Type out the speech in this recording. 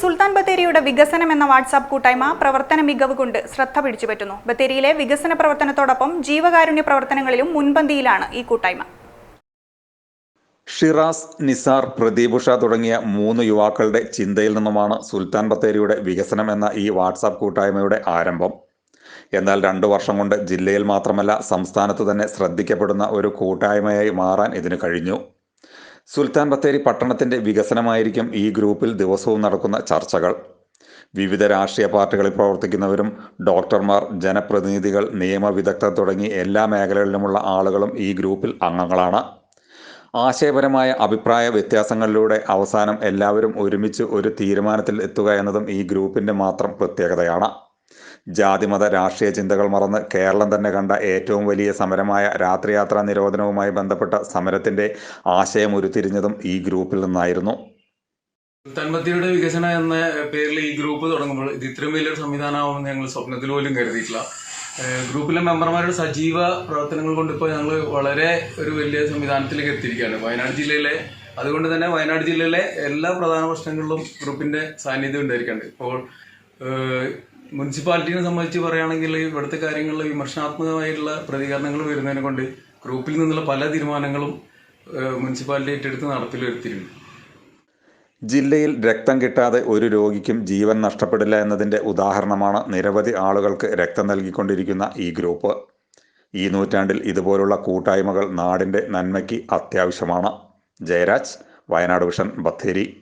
സുൽത്താൻ ബത്തേരിയുടെ വികസനം എന്ന വാട്സാപ്പ് കൂട്ടായ്മ പ്രവർത്തന മികവ് കൊണ്ട് ശ്രദ്ധ പിടിച്ചുപറ്റുന്നു. ബത്തേരിയിലെ വികസന പ്രവർത്തനത്തോടൊപ്പം ജീവകാരുണ്യ പ്രവർത്തനങ്ങളിലും മുൻപന്തിയിലാണ് ഈ കൂട്ടായ്മ. ഷിറാസ് നിസാർ പ്രദീപുഷ തുടങ്ങിയ മൂന്ന് യുവാക്കളുടെ ചിന്തയിൽ നിന്നുമാണ് സുൽത്താൻ ബത്തേരിയുടെ വികസനം എന്ന ഈ വാട്സാപ്പ് കൂട്ടായ്മയുടെ ആരംഭം. എന്നാൽ രണ്ടു വർഷം കൊണ്ട് ജില്ലയിൽ മാത്രമല്ല സംസ്ഥാനത്ത് തന്നെ ശ്രദ്ധിക്കപ്പെടുന്ന ഒരു കൂട്ടായ്മയായി മാറാൻ ഇതിന് കഴിഞ്ഞു. സുൽത്താൻ ബത്തേരി പട്ടണത്തിന്റെ വികസനമായിരിക്കും ഈ ഗ്രൂപ്പിൽ ദിവസവും നടക്കുന്ന ചർച്ചകൾ. വിവിധ രാഷ്ട്രീയ പാർട്ടികളിൽ പ്രവർത്തിക്കുന്നവരും ഡോക്ടർമാർ ജനപ്രതിനിധികൾ നിയമവിദഗ്ധർ തുടങ്ങി എല്ലാ മേഖലകളിലുമുള്ള ആളുകളും ഈ ഗ്രൂപ്പിൽ അംഗങ്ങളാണ്. ആശയപരമായ അഭിപ്രായ വ്യത്യാസങ്ങളിലൂടെ അവസാനം എല്ലാവരും ഒരുമിച്ച് ഒരു തീരുമാനത്തിൽ എത്തുക എന്നതും ഈ ഗ്രൂപ്പിന്റെ മാത്രം പ്രത്യേകതയാണ്. ജാതിമത രാഷ്ട്രീയ ചിന്തകൾ മറന്ന് കേരളം തന്നെ കണ്ട ഏറ്റവും വലിയ സമരമായ രാത്രിയാത്രാ നിരോധനവുമായി ബന്ധപ്പെട്ട സമരത്തിന്റെ ആശയം ഉരുത്തിരിഞ്ഞതും ഈ ഗ്രൂപ്പിൽ നിന്നായിരുന്നു. തന്മത്തിയുടെ വികസന എന്ന പേരിൽ ഈ ഗ്രൂപ്പ് തുടങ്ങുമ്പോൾ ഇത് ഇത്രയും വലിയൊരു സംവിധാനമാവുമെന്ന് ഞങ്ങൾ സ്വപ്നത്തിൽ പോലും കരുതിയിട്ടില്ല. ഗ്രൂപ്പിലെ മെമ്പർമാരുടെ സജീവ പ്രവർത്തനങ്ങൾ കൊണ്ട് ഇപ്പോൾ ഞങ്ങൾ വളരെ ഒരു വലിയ സംവിധാനത്തിലേക്ക് എത്തിയിരിക്കുകയാണ്. വയനാട് ജില്ലയിലെ അതുകൊണ്ട് തന്നെ വയനാട് ജില്ലയിലെ എല്ലാ പ്രധാന പ്രശ്നങ്ങളിലും ഗ്രൂപ്പിന്റെ സാന്നിധ്യം ഉണ്ടായിരിക്കുന്നുണ്ട്. ഇപ്പോൾ ഏഹ് മുനിസിപ്പാലിറ്റിനെ സംബന്ധിച്ച് പറയുകയാണെങ്കിൽ ഇവിടുത്തെ കാര്യങ്ങളിൽ വിമർശനാത്മകമായിട്ടുള്ള പ്രതികരണങ്ങൾ വരുന്നതിനെ കൊണ്ട് ഗ്രൂപ്പിൽ നിന്നുള്ള പല തീരുമാനങ്ങളും മുനിസിപ്പാലിറ്റി ഏറ്റെടുത്ത് നടപ്പിൽ വരുത്തിയിട്ടുണ്ട് ജില്ലയിൽ രക്തം കിട്ടാതെ ഒരു രോഗിക്കും ജീവൻ നഷ്ടപ്പെടില്ല എന്നതിന്റെ ഉദാഹരണമാണ് നിരവധി ആളുകൾക്ക് രക്തം നൽകിക്കൊണ്ടിരിക്കുന്ന ഈ ഗ്രൂപ്പ്. ഈ നൂറ്റാണ്ടിൽ ഇതുപോലുള്ള കൂട്ടായ്മകൾ നാടിന്റെ നന്മയ്ക്ക് അത്യാവശ്യമാണ്. ജയരാജ് വയനാട് വിഷൻ ബത്തേരി.